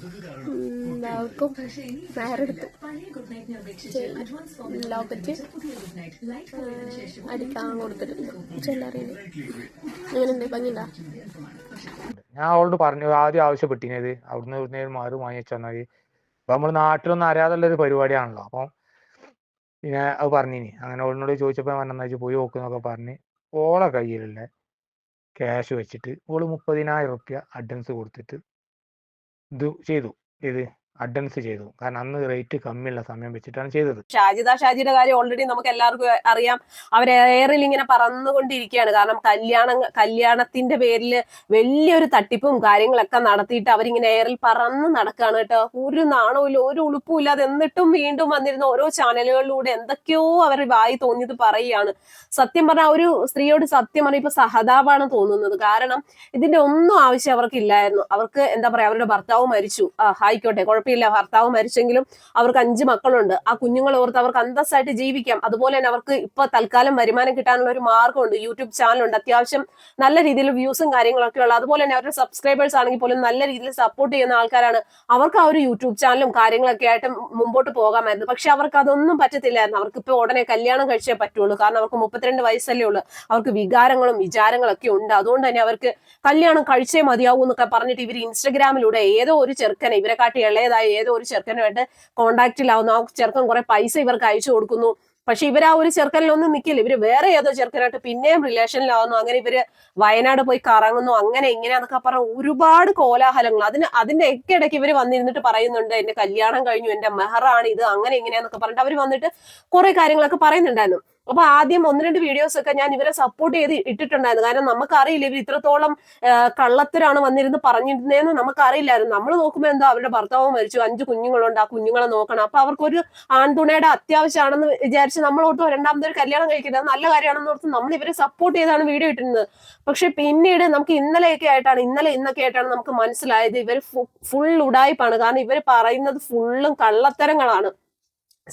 എല്ലാവർക്കും വേറെടുത്ത് ലോക്കറ്റ് അടിക്കാൻ കൊടുത്തിട്ടുണ്ട് ചെല്ലറിയില്ല എങ്ങനെയുണ്ട്? ഭംഗിണ്ടാ ഞാൻ അവളോട് പറഞ്ഞു ആദ്യം ആവശ്യപ്പെട്ടിനത് അവിടുന്ന് ഇവിടുന്ന് മാറി വാങ്ങി വെച്ചാൽ മതി. അപ്പൊ നമ്മൾ നാട്ടിലൊന്നും അറിയാതുള്ള ഒരു പരിപാടിയാണല്ലോ. അപ്പൊ പിന്നെ അത് പറഞ്ഞിനി. അങ്ങനെ അവളിനോട് ചോദിച്ചപ്പോ വെച്ച് പോയി നോക്കുന്നൊക്കെ പറഞ്ഞ് ഓളെ കയ്യിലുള്ള ക്യാഷ് വെച്ചിട്ട് ഓൾ മുപ്പതിനായിരം റുപ്യ അഡ്വാൻസ് കൊടുത്തിട്ട് ഇത് ചെയ്തു ഇത് അഡ്വാൻസ് ചെയ്തു. കാരണം അന്ന് റേറ്റ് കമ്മിയുള്ള സമയം വെച്ചിട്ടാണ് ചെയ്തത്. ഷാജിദ ഷാജിയുടെ കാര്യം ഓൾറെഡി നമുക്ക് എല്ലാവർക്കും അറിയാം. അവർ എയറിൽ ഇങ്ങനെ പറന്നുകൊണ്ടിരിക്കുകയാണ്. കാരണം കല്യാണം കല്യാണത്തിന്റെ പേരിൽ വലിയൊരു തട്ടിപ്പും കാര്യങ്ങളൊക്കെ നടത്തിയിട്ട് അവരിങ്ങനെ എയറിൽ പറന്ന് നടക്കുകയാണ് കേട്ടോ. ഒരു നാണവും ഒരു ഉളുപ്പും ഇല്ലാതെ എന്നിട്ടും വീണ്ടും വന്നിരുന്ന ഓരോ ചാനലുകളിലൂടെ എന്തൊക്കെയോ അവർ വായി തോന്നിയത് പറയുകയാണ്. സത്യം പറഞ്ഞാൽ ഒരു സ്ത്രീയോട് സത്യം പറഞ്ഞാൽ ഇപ്പൊ സഹതാപാണ് തോന്നുന്നത്. കാരണം ഇതിന്റെ ഒന്നും ആവശ്യം അവർക്കില്ലായിരുന്നു. അവർക്ക് എന്താ പറയാ അവരുടെ ഭർത്താവ് മരിച്ചു. ആ ആയിക്കോട്ടെ കുഴപ്പമില്ല. ഭർത്താവ് മരിച്ചെങ്കിലും അവർക്ക് അഞ്ച് മക്കളുണ്ട്. ആ കുഞ്ഞുങ്ങൾ ഓർത്ത് അവർക്ക് അന്തസ്സായിട്ട് ജീവിക്കാം. അതുപോലെ തന്നെ അവർക്ക് ഇപ്പൊ തൽക്കാലം വരുമാനം കിട്ടാനുള്ള ഒരു മാർഗമുണ്ട്. യൂട്യൂബ് ചാനലുണ്ട്. അത്യാവശ്യം നല്ല രീതിയിൽ വ്യൂസും കാര്യങ്ങളൊക്കെ ഉള്ള അതുപോലെ തന്നെ അവരുടെ സബ്സ്ക്രൈബേഴ്സ് ആണെങ്കിൽ പോലും നല്ല രീതിയിൽ സപ്പോർട്ട് ചെയ്യുന്ന ആൾക്കാരാണ്. അവർക്ക് ആ ഒരു യൂട്യൂബ് ചാനലും കാര്യങ്ങളൊക്കെ ആയിട്ട് മുമ്പോട്ട് പോകാമായിരുന്നു. പക്ഷെ അവർക്ക് അതൊന്നും പറ്റത്തില്ലായിരുന്നു. അവർക്ക് ഇപ്പൊ ഉടനെ കല്യാണം കഴിച്ചേ പറ്റുള്ളൂ. കാരണം അവർക്ക് മുപ്പത്തിരണ്ട് വയസ്സല്ലേ ഉള്ളൂ. അവർക്ക് വികാരങ്ങളും വിചാരങ്ങളൊക്കെ ഉണ്ട്. അതുകൊണ്ട് തന്നെ അവർക്ക് കല്യാണം കഴിച്ചേ മതിയാവൂ എന്നൊക്കെ പറഞ്ഞിട്ട് ഇവർ ഇൻസ്റ്റഗ്രാമിലൂടെ ഏതോ ഒരു ചെറുക്കനെ ഇവരെ കാട്ടി ഏതോ ഒരു ചെറുക്കനുമായിട്ട് കോണ്ടാക്റ്റിലാവുന്നു ആ ചെറുക്കൻ കുറെ പൈസ ഇവർക്ക് അയച്ചു കൊടുക്കുന്നു. പക്ഷെ ഇവർ ആ ഒരു ചെറുക്കനിലൊന്നും നിൽക്കില്ല ഇവർ വേറെ ഏതോ ചെറുക്കനായിട്ട് പിന്നെയും റിലേഷനിലാവുന്നു അങ്ങനെ ഇവർ വയനാട് പോയി കറങ്ങുന്നു. അങ്ങനെ ഇങ്ങനെ ഇങ്ങനെയാന്നൊക്കെ പറഞ്ഞ ഒരുപാട് കോലാഹലങ്ങൾ. അതിന് അതിന്റെ ഒക്കെ ഇടയ്ക്ക് ഇവർ വന്നിരുന്നിട്ട് പറയുന്നുണ്ട് എന്റെ കല്യാണം കഴിഞ്ഞു എന്റെ മെഹറാണ് ഇത് അങ്ങനെ ഇങ്ങനെയാന്നൊക്കെ പറഞ്ഞിട്ട് അവർ വന്നിട്ട് കുറെ കാര്യങ്ങളൊക്കെ പറയുന്നുണ്ടായിരുന്നു. അപ്പൊ ആദ്യം ഒന്ന് രണ്ട് വീഡിയോസ് ഒക്കെ ഞാൻ ഇവരെ സപ്പോർട്ട് ചെയ്ത് ഇട്ടിട്ടുണ്ടായിരുന്നു. കാരണം നമുക്കറിയില്ല ഇവർ ഇത്രത്തോളം കള്ളത്തരാണ് വന്നിരുന്ന് പറഞ്ഞിരുന്നതെന്ന് നമുക്കറിയില്ലായിരുന്നു. നമ്മൾ നോക്കുമ്പോൾ എന്തോ അവരുടെ ഭർത്താവ് മരിച്ചു. അഞ്ച് കുഞ്ഞുങ്ങളുണ്ട്. ആ കുഞ്ഞുങ്ങളെ നോക്കണം. അപ്പൊ അവർക്കൊരു ആൺതുണയുടെ അത്യാവശ്യമാണെന്ന് വിചാരിച്ച് ഓർത്ത് രണ്ടാമതൊരു കല്യാണം കഴിക്കുന്നത് നല്ല കാര്യമാണെന്ന് ഓർത്ത് നമ്മൾ ഇവരെ സപ്പോർട്ട് ചെയ്താണ് വീഡിയോ ഇട്ടിരുന്നത്. പക്ഷെ പിന്നീട് നമുക്ക് ഇന്നലെയൊക്കെ ആയിട്ടാണ് ഇന്നലെ ഇന്നൊക്കെ ആയിട്ടാണ് നമുക്ക് മനസ്സിലായത് ഇവർ ഫുൾ ഉടായ്പാണ് കാരണം ഇവർ പറയുന്നത് ഫുള്ളും കള്ളത്തരങ്ങളാണ്.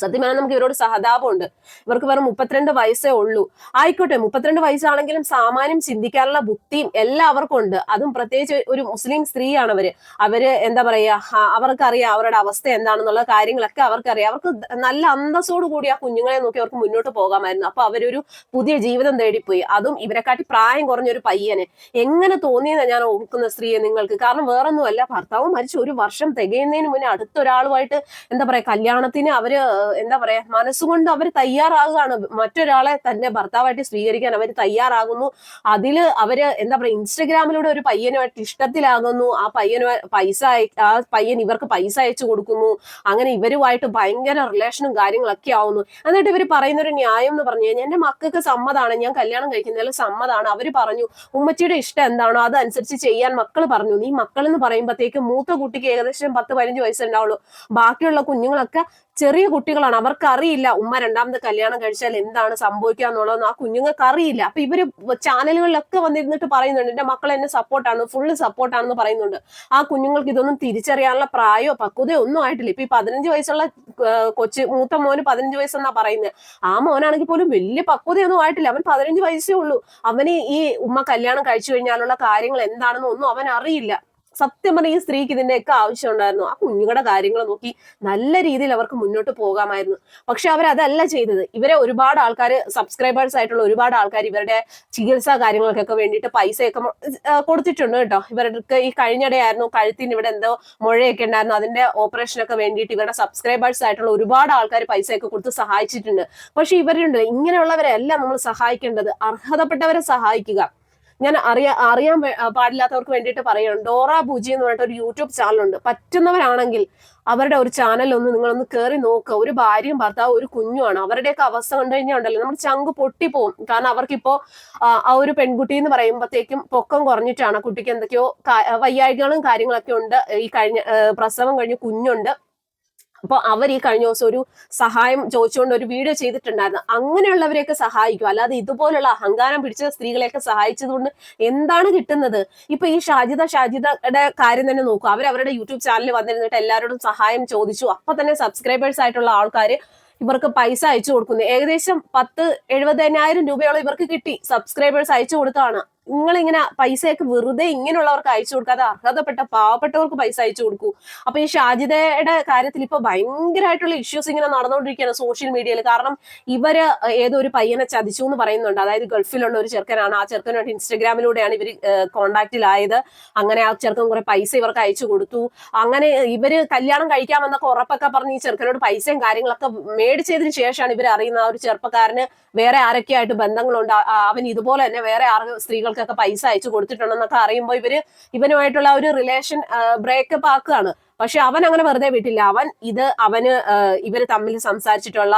സത്യം പറഞ്ഞാൽ നമുക്ക് ഇവരോട് സഹതാപമുണ്ട്. ഇവർക്ക് വെറും മുപ്പത്തിരണ്ട് വയസ്സേ ഉള്ളൂ. ആയിക്കോട്ടെ മുപ്പത്തിരണ്ട് വയസ്സാണെങ്കിലും സാമാന്യം ചിന്തിക്കാനുള്ള ബുദ്ധിയും എല്ലാവർക്കും ഉണ്ട്. അതും പ്രത്യേകിച്ച് ഒരു മുസ്ലിം സ്ത്രീയാണ് അവർ. അവർ എന്താ പറയാ ആ, അവർക്കറിയാം അവരുടെ അവസ്ഥ എന്താണെന്നുള്ള കാര്യങ്ങളൊക്കെ അവർക്കറിയാം. അവർക്ക് നല്ല അന്തസ്സോട് കൂടി ആ കുഞ്ഞുങ്ങളെ നോക്കി അവർക്ക് മുന്നോട്ട് പോകാമായിരുന്നു. അപ്പൊ അവരൊരു പുതിയ ജീവിതം തേടിപ്പോയി. അതും ഇവരെക്കാട്ടി പ്രായം കുറഞ്ഞ ഒരു പയ്യന്. എങ്ങനെ തോന്നിയെന്ന് ഞാൻ ഓർക്കുന്ന സ്ത്രീയെ നിങ്ങൾക്ക്. കാരണം വേറൊന്നുമല്ല ഭർത്താവ് മരിച്ചു ഒരു വർഷം തികയുന്നതിന് മുന്നേ അടുത്തൊരാളുമായിട്ട് എന്താ പറയാ കല്യാണത്തിന് അവർ എന്താ പറയാ മനസ്സുകൊണ്ട് അവർ തയ്യാറാകുകയാണ് മറ്റൊരാളെ തന്റെ ഭർത്താവായിട്ട് സ്വീകരിക്കാൻ അവർ തയ്യാറാകുന്നു. അതിൽ അവർ എന്താ പറയാ ഇൻസ്റ്റഗ്രാമിലൂടെ ഒരു പയ്യനുമായിട്ട് ഇഷ്ടത്തിലാകുന്നു. ആ പയ്യന് പൈസ ആ പയ്യൻ ഇവർക്ക് പൈസ അയച്ചു കൊടുക്കുന്നു. അങ്ങനെ ഇവരുമായിട്ട് ഭയങ്കര റിലേഷനും കാര്യങ്ങളൊക്കെ ആവുന്നു. എന്നിട്ട് ഇവർ പറയുന്ന ഒരു ന്യായം എന്ന് പറഞ്ഞു കഴിഞ്ഞാൽ എന്റെ മക്കൾക്ക് സമ്മതാണ്. ഞാൻ കല്യാണം കഴിക്കുന്നതിൽ സമ്മതാണ്. അവർ പറഞ്ഞു ഉമ്മച്ചിയുടെ ഇഷ്ടം എന്താണോ അതനുസരിച്ച് ചെയ്യാൻ മക്കൾ പറഞ്ഞു. നീ മക്കൾ എന്ന് പറയുമ്പോഴത്തേക്ക് മൂത്ത കുട്ടിക്ക് ഏകദേശം പത്ത് പതിനഞ്ച് വയസ്സുണ്ടാവുള്ളൂ. ബാക്കിയുള്ള കുഞ്ഞുങ്ങളൊക്കെ ചെറിയ കുട്ടികളാണ്. അവർക്ക് അറിയില്ല ഉമ്മ രണ്ടാമത് കല്യാണം കഴിച്ചാൽ എന്താണ് സംഭവിക്കുക എന്നുള്ളതെന്ന് ആ കുഞ്ഞുങ്ങൾക്ക് അറിയില്ല അപ്പൊ ഇവർ ചാനലുകളിലൊക്കെ വന്നിരുന്നിട്ട് പറയുന്നുണ്ട് എന്റെ മക്കൾ എന്നെ സപ്പോർട്ടാണ് ഫുള്ള് സപ്പോർട്ടാണെന്ന് പറയുന്നുണ്ട്. ആ കുഞ്ഞുങ്ങൾക്ക് ഇതൊന്നും തിരിച്ചറിയാനുള്ള പ്രായോ പക്വതയോ ഒന്നും ആയിട്ടില്ല. ഇപ്പൊ ഈ പതിനഞ്ച് വയസ്സുള്ള കൊച്ച് മൂത്ത മോന് പതിനഞ്ച് വയസ്സെന്നാ പറയുന്നത് ആ മോനാണെങ്കിൽ പോലും വലിയ പക്വതയൊന്നും ആയിട്ടില്ല. അവൻ പതിനഞ്ച് വയസ്സേ ഉള്ളൂ. അവന് ഈ ഉമ്മ കല്യാണം കഴിച്ചു കഴിഞ്ഞാലുള്ള കാര്യങ്ങൾ എന്താണെന്നൊന്നും അവൻ അറിയില്ല സത്യം പറഞ്ഞ ഈ സ്ത്രീക്ക് ഇതിന്റെയൊക്കെ ആവശ്യം ഉണ്ടായിരുന്നു ആ കുഞ്ഞുങ്ങളുടെ കാര്യങ്ങൾ നോക്കി നല്ല രീതിയിൽ അവർക്ക് മുന്നോട്ട് പോകാമായിരുന്നു. പക്ഷെ അവർ അതല്ല ചെയ്തത്. ഇവരെ ഒരുപാട് ആൾക്കാർ സബ്സ്ക്രൈബേഴ്സ് ആയിട്ടുള്ള ഒരുപാട് ആൾക്കാർ ഇവരുടെ ചികിത്സാ കാര്യങ്ങൾക്കൊക്കെ വേണ്ടിയിട്ട് പൈസയൊക്കെ കൊടുത്തിട്ടുണ്ട് കേട്ടോ. ഇവർക്ക് ഈ കഴിഞ്ഞിടെയായിരുന്നു കഴുത്തിന് ഇവിടെ എന്തോ മുഴയൊക്കെ ഉണ്ടായിരുന്നു. അതിന്റെ ഓപ്പറേഷനൊക്കെ വേണ്ടിയിട്ട് ഇവരുടെ സബ്സ്ക്രൈബേഴ്സ് ആയിട്ടുള്ള ഒരുപാട് ആൾക്കാർ പൈസയൊക്കെ കൊടുത്ത് സഹായിച്ചിട്ടുണ്ട്. പക്ഷെ ഇവരുണ്ട്. ഇങ്ങനെയുള്ളവരെല്ലാം നമ്മൾ സഹായിക്കേണ്ടത്. അർഹതപ്പെട്ടവരെ സഹായിക്കുക. ഞാൻ അറിയാ അറിയാൻ പാടില്ലാത്തവർക്ക് വേണ്ടിയിട്ട് പറയുകയാണ്. ഡോറ ബുജി എന്ന് പറഞ്ഞിട്ട് ഒരു യൂട്യൂബ് ചാനലുണ്ട്. പറ്റുന്നവരാണെങ്കിൽ അവരുടെ ഒരു ചാനൽ ഒന്ന് നിങ്ങളൊന്ന് കയറി നോക്കുക ഒരു ഭാര്യയും ഭർത്താവും ഒരു കുഞ്ഞുമാണ്. അവരുടെയൊക്കെ അവസ്ഥ കണ്ടു കഴിഞ്ഞാൽ ഉണ്ടല്ലോ നമ്മുടെ ചങ്ക് പൊട്ടിപ്പോവും. കാരണം അവർക്കിപ്പോ ആ, ഒരു പെൺകുട്ടി എന്ന് പറയുമ്പോഴത്തേക്കും പൊക്കം കുറഞ്ഞിട്ടാണ് കുട്ടിക്ക് എന്തൊക്കെയോ വയ്യായികളും കാര്യങ്ങളൊക്കെ ഉണ്ട്. ഈ കഴിഞ്ഞ പ്രസവം കഴിഞ്ഞ് കുഞ്ഞുണ്ട്. അപ്പൊ അവർ ഈ കഴിഞ്ഞ ദിവസം ഒരു സഹായം ചോദിച്ചുകൊണ്ട് ഒരു വീഡിയോ ചെയ്തിട്ടുണ്ടായിരുന്നു. അങ്ങനെയുള്ളവരെയൊക്കെ സഹായിക്കും. അല്ലാതെ ഇതുപോലുള്ള അഹങ്കാരം പിടിച്ച സ്ത്രീകളെയൊക്കെ സഹായിച്ചതുകൊണ്ട് എന്താണ് കിട്ടുന്നത്? ഇപ്പൊ ഈ ഷാജിദ ഷാജിദയുടെ കാര്യം തന്നെ നോക്കൂ. അവർ അവരുടെ യൂട്യൂബ് ചാനലിൽ വന്നിരുന്നിട്ട് എല്ലാവരോടും സഹായം ചോദിച്ചു. അപ്പൊ തന്നെ സബ്സ്ക്രൈബേഴ്സ് ആയിട്ടുള്ള ആൾക്കാർ ഇവർക്ക് പൈസ അയച്ചു കൊടുക്കുന്നു. ഏകദേശം പത്ത് എഴുപതിനായിരം രൂപയോളം ഇവർക്ക് കിട്ടി. സബ്സ്ക്രൈബേഴ്സ് അയച്ചു കൊടുത്താണ് നിങ്ങൾ ഇങ്ങനെ പൈസയൊക്കെ വെറുതെ ഇങ്ങനെയുള്ളവർക്ക് അയച്ചു കൊടുക്കാതെ അർഹതപ്പെട്ട പാവപ്പെട്ടവർക്ക് പൈസ അയച്ചു കൊടുക്കൂ. അപ്പൊ ഈ ഷാജിദയുടെ കാര്യത്തിൽ ഇപ്പൊ ഭയങ്കരമായിട്ടുള്ള ഇഷ്യൂസ് ഇങ്ങനെ നടന്നുകൊണ്ടിരിക്കുകയാണ് സോഷ്യൽ മീഡിയയിൽ കാരണം ഇവർ ഏതോ ഒരു പയ്യനെ ചതിച്ചു എന്ന് പറയുന്നുണ്ട്. അതായത് ഗൾഫിലുള്ള ഒരു ചെറുക്കനാണ്. ആ ചെറുക്കനായിട്ട് ഇൻസ്റ്റഗ്രാമിലൂടെയാണ് ഇവർ കോണ്ടാക്റ്റിലായത് അങ്ങനെ ആ ചെറുക്കൻ കുറെ പൈസ ഇവർക്ക് അയച്ചു കൊടുത്തു. അങ്ങനെ ഇവർ കല്യാണം കഴിക്കാമെന്നൊക്കെ ഉറപ്പൊക്കെ പറഞ്ഞ് ഈ ചെറുക്കനോട് പൈസയും കാര്യങ്ങളൊക്കെ മേടിച്ചതിന് ശേഷമാണ് ഇവർ അറിയുന്ന ആ ഒരു ചെറുപ്പക്കാരന് വേറെ ആരൊക്കെയായിട്ട് ബന്ധങ്ങളുണ്ട്. അവൻ ഇതുപോലെ തന്നെ വേറെ ആറ് സ്ത്രീകൾക്കൊക്കെ പൈസ അയച്ചു കൊടുത്തിട്ടുണ്ടെന്നൊക്കെ അറിയുമ്പോൾ ഇവർ ഇവനുമായിട്ടുള്ള ഒരു റിലേഷൻ ബ്രേക്കപ്പ് ആക്കുകയാണ്. പക്ഷെ അവൻ അങ്ങനെ വെറുതെ വിട്ടില്ല. അവൻ ഇത് അവന് ഇവർ തമ്മിൽ സംസാരിച്ചിട്ടുള്ള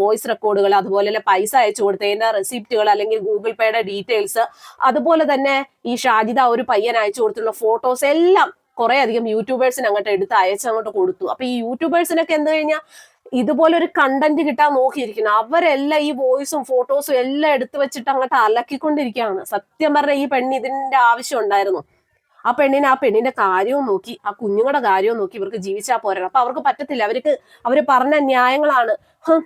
വോയിസ് റെക്കോർഡുകൾ അതുപോലെ പൈസ അയച്ചു കൊടുത്തതിന്റെ റെസിപ്റ്റുകൾ അല്ലെങ്കിൽ ഗൂഗിൾ പേയുടെ ഡീറ്റെയിൽസ് അതുപോലെ തന്നെ ഈ ഷാജിദ ഒരു പയ്യൻ അയച്ചു കൊടുത്തിട്ടുള്ള ഫോട്ടോസ് എല്ലാം കുറെ അധികം യൂട്യൂബേഴ്സിന് അങ്ങോട്ട് എടുത്ത് അയച്ച് അങ്ങോട്ട് കൊടുത്തു. അപ്പൊ ഈ യൂട്യൂബേഴ്സിനൊക്കെ എന്ത് കഴിഞ്ഞാൽ ഇതുപോലെ ഒരു കണ്ടന്റ് കിട്ടാൻ നോക്കിയിരിക്കുന്നു. അവരെല്ലാം ഈ വോയിസും ഫോട്ടോസും എല്ലാം എടുത്തു വെച്ചിട്ട് അങ്ങോട്ട് അലക്കിക്കൊണ്ടിരിക്കുകയാണ്. സത്യം പറഞ്ഞ ഈ പെണ്ണ് ഇതിന്റെ ആവശ്യം ഉണ്ടായിരുന്നു. ആ പെണ്ണിന് ആ പെണ്ണിന്റെ കാര്യവും നോക്കി ആ കുഞ്ഞുങ്ങളുടെ കാര്യവും നോക്കി ഇവർക്ക് ജീവിച്ചാൽ പോരാ. അപ്പൊ അവർക്ക് പറ്റത്തില്ല. അവർക്ക് അവർ പറഞ്ഞ ന്യായങ്ങളാണ്.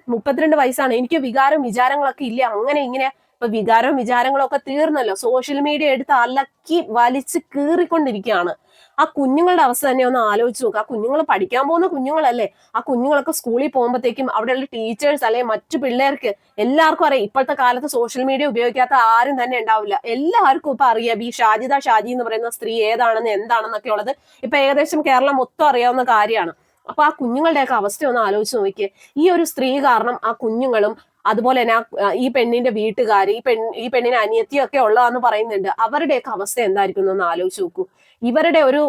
മുപ്പത്തിരണ്ട് വയസ്സാണ്. എനിക്ക് വികാരം വിചാരങ്ങളൊക്കെ ഇല്ല. അങ്ങനെ ഇങ്ങനെ ഇപ്പൊ വികാരവും വിചാരങ്ങളും ഒക്കെ തീർന്നല്ലോ. സോഷ്യൽ മീഡിയ എടുത്ത് അലക്കി വലിച്ച് കീറിക്കൊണ്ടിരിക്കുകയാണ്. ആ കുഞ്ഞുങ്ങളുടെ അവസ്ഥ തന്നെ ഒന്ന് ആലോചിച്ച് നോക്കുക ആ കുഞ്ഞുങ്ങൾ പഠിക്കാൻ പോകുന്ന കുഞ്ഞുങ്ങളല്ലേ? ആ കുഞ്ഞുങ്ങളൊക്കെ സ്കൂളിൽ പോകുമ്പോഴത്തേക്കും അവിടെയുള്ള ടീച്ചേഴ്സ് അല്ലെങ്കിൽ മറ്റു പിള്ളേർക്ക് എല്ലാവർക്കും അറിയാം. ഇപ്പോഴത്തെ കാലത്ത് സോഷ്യൽ മീഡിയ ഉപയോഗിക്കാത്ത ആരും തന്നെ ഉണ്ടാവില്ല. എല്ലാവർക്കും ഇപ്പൊ അറിയാം. ഈ ഷാജിദ ഷാജി എന്ന് പറയുന്ന സ്ത്രീ ഏതാണെന്ന് എന്താണെന്നൊക്കെ ഉള്ളത്. ഇപ്പൊ ഏകദേശം കേരളം മൊത്തം അറിയാവുന്ന കാര്യമാണ്. അപ്പൊ ആ കുഞ്ഞുങ്ങളുടെയൊക്കെ അവസ്ഥ ഒന്ന് ആലോചിച്ച് നോക്കിയേ. ഈ ഒരു സ്ത്രീ കാരണം ആ കുഞ്ഞുങ്ങളും അതുപോലെ തന്നെ ഈ പെണ്ണിന്റെ വീട്ടുകാർ ഈ പെൺ ഈ പെണ്ണിന് അനിയത്തിയൊക്കെ ഉള്ളതാന്ന് പറയുന്നുണ്ട്. അവരുടെയൊക്കെ അവസ്ഥ എന്തായിരിക്കും എന്നൊന്ന് ആലോചിച്ച് നോക്കൂ. ഇവരുടെ ഒരു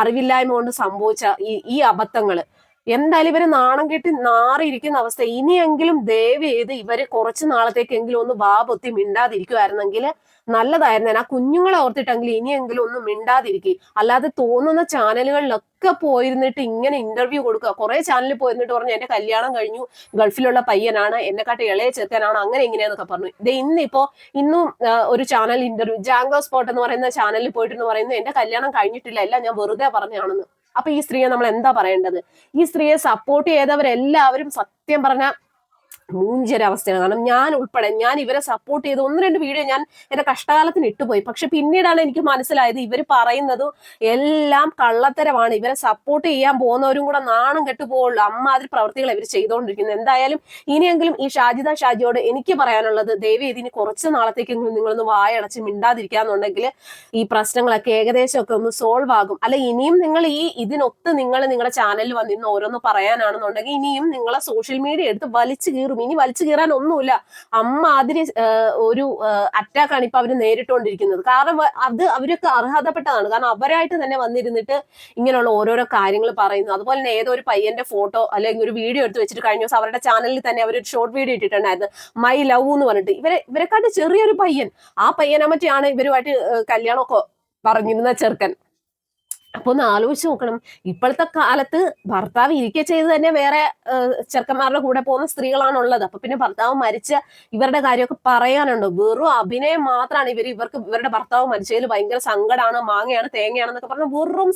അറിവില്ലായ്മ കൊണ്ട് സംഭവിച്ച ഈ ഈ അബദ്ധങ്ങൾ എന്തായാലും ഇവർ നാണം കെട്ടി നാറിയിരിക്കുന്ന അവസ്ഥ. ഇനിയെങ്കിലും ദയവ് ചെയ്ത് ഇവർ കുറച്ചു നാളത്തേക്കെങ്കിലും ഒന്ന് വാ പൊത്തി മിണ്ടാതിരിക്കുമായിരുന്നെങ്കിൽ നല്ലതായിരുന്നു. ആ കുഞ്ഞുങ്ങളെ ഓർത്തിട്ടെങ്കിലും ഇനിയെങ്കിലും ഒന്ന് മിണ്ടാതിരിക്കുക അല്ലാതെ തോന്നുന്ന ചാനലുകളിലൊക്കെ പോയിരുന്നിട്ട് ഇങ്ങനെ ഇന്റർവ്യൂ കൊടുക്കുക. കുറെ ചാനലിൽ പോയിരുന്നിട്ട് പറഞ്ഞു എന്റെ കല്യാണം കഴിഞ്ഞു. ഗൾഫിലുള്ള പയ്യനാണ്. എന്നെക്കാട്ട് ഇളയ ചെറുക്കനാണ്. അങ്ങനെ ഇങ്ങനെയെന്നൊക്കെ പറഞ്ഞു. ഇത് ഇന്നിപ്പോ ഇന്നും ഒരു ചാനൽ ഇന്റർവ്യൂ ജാങ്കോ സ്പോട്ട് എന്ന് പറയുന്ന ചാനലിൽ പോയിട്ടെന്ന് പറയുന്നത് എന്റെ കല്യാണം കഴിഞ്ഞിട്ടില്ല. എല്ലാം ഞാൻ വെറുതെ പറഞ്ഞാണെന്ന്. അപ്പൊ ഈ സ്ത്രീയെ നമ്മൾ എന്താ പറയേണ്ടത്? ഈ സ്ത്രീയെ സപ്പോർട്ട് ചെയ്തവരെല്ലാവരും സത്യം പറഞ്ഞ മൂഞ്ചൊരവസ്ഥയാണ് കാരണം ഞാൻ ഉൾപ്പെടെ ഞാൻ ഇവരെ സപ്പോർട്ട് ചെയ്ത് ഒന്ന് രണ്ട് വീഡിയോ ഞാൻ എന്റെ കഷ്ടകാലത്തിന് ഇട്ടുപോയി പക്ഷെ പിന്നീടാണ് എനിക്ക് മനസ്സിലായത് ഇവർ പറയുന്നത് എല്ലാം കള്ളത്തരമാണ്. ഇവരെ സപ്പോർട്ട് ചെയ്യാൻ പോകുന്നവരും കൂടെ നാണം കെട്ടുപോകുള്ളൂ അമ്മാതിരി പ്രവർത്തികൾ ഇവർ ചെയ്തുകൊണ്ടിരിക്കുന്നത് എന്തായാലും ഇനിയെങ്കിലും ഈ ഷാജിദ ഷാജിയോട് എനിക്ക് പറയാനുള്ളത് ദയവ് ഇതിന് കുറച്ച് നാളത്തേക്കെങ്കിലും നിങ്ങളൊന്ന് വായടച്ച് മിണ്ടാതിരിക്കാന്നുണ്ടെങ്കിൽ ഈ പ്രശ്നങ്ങളൊക്കെ ഏകദേശം ഒക്കെ ഒന്ന് സോൾവ് ആകും. അല്ല ഇനിയും നിങ്ങൾ ഈ ഇതിനൊത്ത് നിങ്ങൾ നിങ്ങളുടെ ചാനലിൽ വന്നിരുന്ന് ഓരോന്ന് പറയാനാണെന്നുണ്ടെങ്കിൽ ഇനിയും നിങ്ങളെ സോഷ്യൽ മീഡിയ എടുത്ത് വലിച്ചു കീറും. ഇനി വലിച്ചു കീറാൻ ഒന്നുമില്ല. അമ്മ അതിന് ഒരു അറ്റാക്കാണ് ഇപ്പൊ അവർ നേരിട്ടുകൊണ്ടിരിക്കുന്നത് കാരണം അത് അവരൊക്കെ അർഹതപ്പെട്ടതാണ്. കാരണം അവരായിട്ട് തന്നെ വന്നിരുന്നിട്ട് ഇങ്ങനെയുള്ള ഓരോരോ കാര്യങ്ങൾ പറയുന്നു. അതുപോലെ തന്നെ ഏതോ ഒരു പയ്യന്റെ ഫോട്ടോ അല്ലെങ്കിൽ ഒരു വീഡിയോ എടുത്ത് വെച്ചിട്ട് കഴിഞ്ഞ ദിവസം അവരുടെ ചാനലിൽ തന്നെ അവർ ഷോർട്ട് വീഡിയോ ഇട്ടിട്ടുണ്ടായിരുന്നു. മൈ ലവ് എന്ന് പറഞ്ഞിട്ട്. ഇവരെ ഇവരെക്കാട്ട് ചെറിയൊരു പയ്യൻ. ആ പയ്യനെ മറ്റാണ് ഇവരുമായിട്ട് കല്യാണമൊക്കെ പറഞ്ഞിരുന്ന ചെറുക്കൻ. അപ്പൊ ഒന്ന് ആലോചിച്ച് നോക്കണം. ഇപ്പോഴത്തെ കാലത്ത് ഭർത്താവ് ഇരിക്കെ ചെയ്ത് തന്നെ വേറെ ചെറുക്കന്മാരുടെ കൂടെ പോകുന്ന സ്ത്രീകളാണുള്ളത്. അപ്പൊ പിന്നെ ഭർത്താവ് മരിച്ച ഇവരുടെ കാര്യമൊക്കെ പറയാനുണ്ടോ. വെറും അഭിനയം മാത്രമാണ് ഇവർ ഇവർക്ക് ഇവരുടെ ഭർത്താവ് മരിച്ചതിൽ ഭയങ്കര സങ്കടമാണ് മാങ്ങയാണ് തേങ്ങയാണെന്നൊക്കെ പറഞ്ഞ വെറും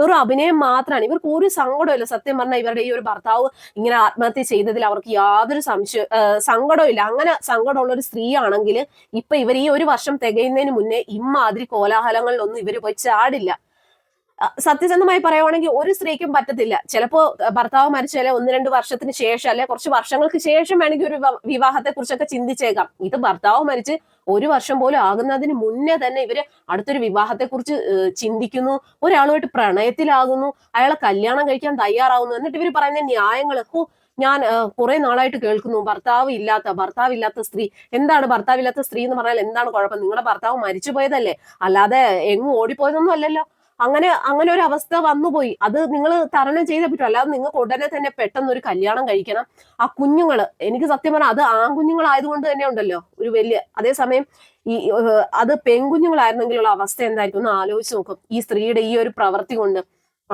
വെറും അഭിനയം മാത്രമാണ്. ഇവർക്ക് ഒരു സങ്കടമില്ല സത്യം പറഞ്ഞാൽ ഇവരുടെ ഈ ഒരു ഭർത്താവ് ഇങ്ങനെ ആത്മഹത്യ ചെയ്തതിൽ അവർക്ക് യാതൊരു സംശയ സങ്കടവും ഇല്ല അങ്ങനെ സങ്കടമുള്ള ഒരു സ്ത്രീ ആണെങ്കിൽ ഇപ്പൊ ഇവർ ഈ ഒരു വർഷം തികയുന്നതിന് മുന്നേ ഇമ്മാതിരി കോലാഹലങ്ങളിലൊന്നും ഇവർ പോയി ചാടില്ല. സത്യസന്ധമായി പറയുവാണെങ്കിൽ ഒരു സ്ത്രീക്കും പറ്റത്തില്ല. ചിലപ്പോ ഭർത്താവ് മരിച്ചാലേ ഒന്ന് രണ്ട് വർഷത്തിന് ശേഷം അല്ലെ കുറച്ച് വർഷങ്ങൾക്ക് ശേഷം വേണമെങ്കിൽ ഒരു വിവാഹത്തെ കുറിച്ചൊക്കെ ചിന്തിച്ചേക്കാം. ഇത് ഭർത്താവ് മരിച്ച് ഒരു വർഷം പോലും ആകുന്നതിന് മുന്നേ തന്നെ ഇവർ അടുത്തൊരു വിവാഹത്തെ കുറിച്ച് ചിന്തിക്കുന്നു. ഒരാളുമായിട്ട് പ്രണയത്തിലാകുന്നു. അയാളെ കല്യാണം കഴിക്കാൻ തയ്യാറാവുന്നു. എന്നിട്ട് ഇവർ പറയുന്ന ന്യായങ്ങൾ ഹോ ഞാൻ കുറെ നാളായിട്ട് കേൾക്കുന്നു. ഭർത്താവ് ഇല്ലാത്ത ഭർത്താവ് ഇല്ലാത്ത സ്ത്രീ. എന്താണ് ഭർത്താവ് ഇല്ലാത്ത സ്ത്രീ എന്ന് പറഞ്ഞാൽ എന്താണ് കുഴപ്പം? നിങ്ങളുടെ ഭർത്താവ് മരിച്ചു പോയതല്ലേ അല്ലാതെ എങ്ങും ഓടിപ്പോയതൊന്നും അല്ലല്ലോ. അങ്ങനെ അങ്ങനെ ഒരു അവസ്ഥ വന്നുപോയി. അത് നിങ്ങൾ തരണം ചെയ്തേ പറ്റും. അല്ലാതെ നിങ്ങൾക്ക് ഉടനെ തന്നെ പെട്ടെന്ന് ഒരു കല്യാണം കഴിക്കണം. ആ കുഞ്ഞുങ്ങൾ എനിക്ക് സത്യം പറഞ്ഞാൽ അത് ആൺകുഞ്ഞുങ്ങളായതുകൊണ്ട് തന്നെ ഉണ്ടല്ലോ. ഒരു വലിയ അതേസമയം ഈ അത് പെൺകുഞ്ഞുങ്ങളായിരുന്നെങ്കിലുള്ള അവസ്ഥ എന്തായിരിക്കും? ഒന്ന് ആലോചിച്ച് നോക്കും. ഈ സ്ത്രീയുടെ ഈ ഒരു പ്രവൃത്തി കൊണ്ട്.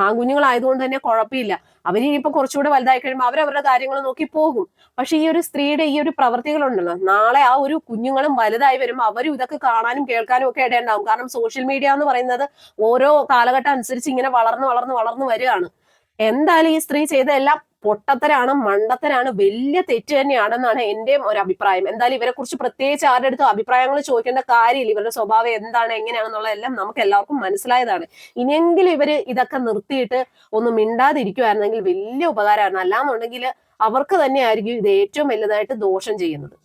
ആൺകുഞ്ഞുങ്ങളായതുകൊണ്ട് തന്നെ കുഴപ്പമില്ല. അവർ ഇനിയിപ്പോ കുറച്ചുകൂടെ വലുതായി കഴിയുമ്പോൾ അവരവരുടെ കാര്യങ്ങൾ നോക്കി പോകും. പക്ഷെ ഈ ഒരു സ്ത്രീയുടെ ഈ ഒരു പ്രവൃത്തികളുണ്ടല്ലോ നാളെ ആ ഒരു കുഞ്ഞുങ്ങളും വലുതായി വരുമ്പോൾ അവരും ഇതൊക്കെ കാണാനും കേൾക്കാനും ഒക്കെ ഇടയുണ്ടാവും. കാരണം സോഷ്യൽ മീഡിയ എന്ന് പറയുന്നത് ഓരോ കാലഘട്ടം അനുസരിച്ച് ഇങ്ങനെ വളർന്ന് വളർന്ന് വളർന്ന് വരികയാണ്. എന്തായാലും ഈ സ്ത്രീ ചെയ്ത എല്ലാം പൊട്ടത്തരാണ് മണ്ടത്തരാണ് വലിയ തെറ്റ് തന്നെയാണെന്നാണ് എന്റെയും ഒരു അഭിപ്രായം. എന്തായാലും ഇവരെ കുറിച്ച് പ്രത്യേകിച്ച് ആരുടെ അടുത്തും അഭിപ്രായങ്ങൾ ചോദിക്കേണ്ട കാര്യമില്ല. ഇവരുടെ സ്വഭാവം എന്താണ് എങ്ങനെയാണെന്നുള്ളതെല്ലാം നമുക്ക് എല്ലാവർക്കും മനസ്സിലായതാണ്. ഇനിയെങ്കിലും ഇവർ ഇതൊക്കെ നിർത്തിയിട്ട് ഒന്ന് മിണ്ടാതിരിക്കുവായിരുന്നെങ്കിൽ വലിയ ഉപകാരമായിരുന്നു. അല്ലാന്നുണ്ടെങ്കിൽ അവർക്ക് തന്നെയായിരിക്കും ഇത് ഏറ്റവും വലുതായിട്ട് ദോഷം ചെയ്യുന്നത്.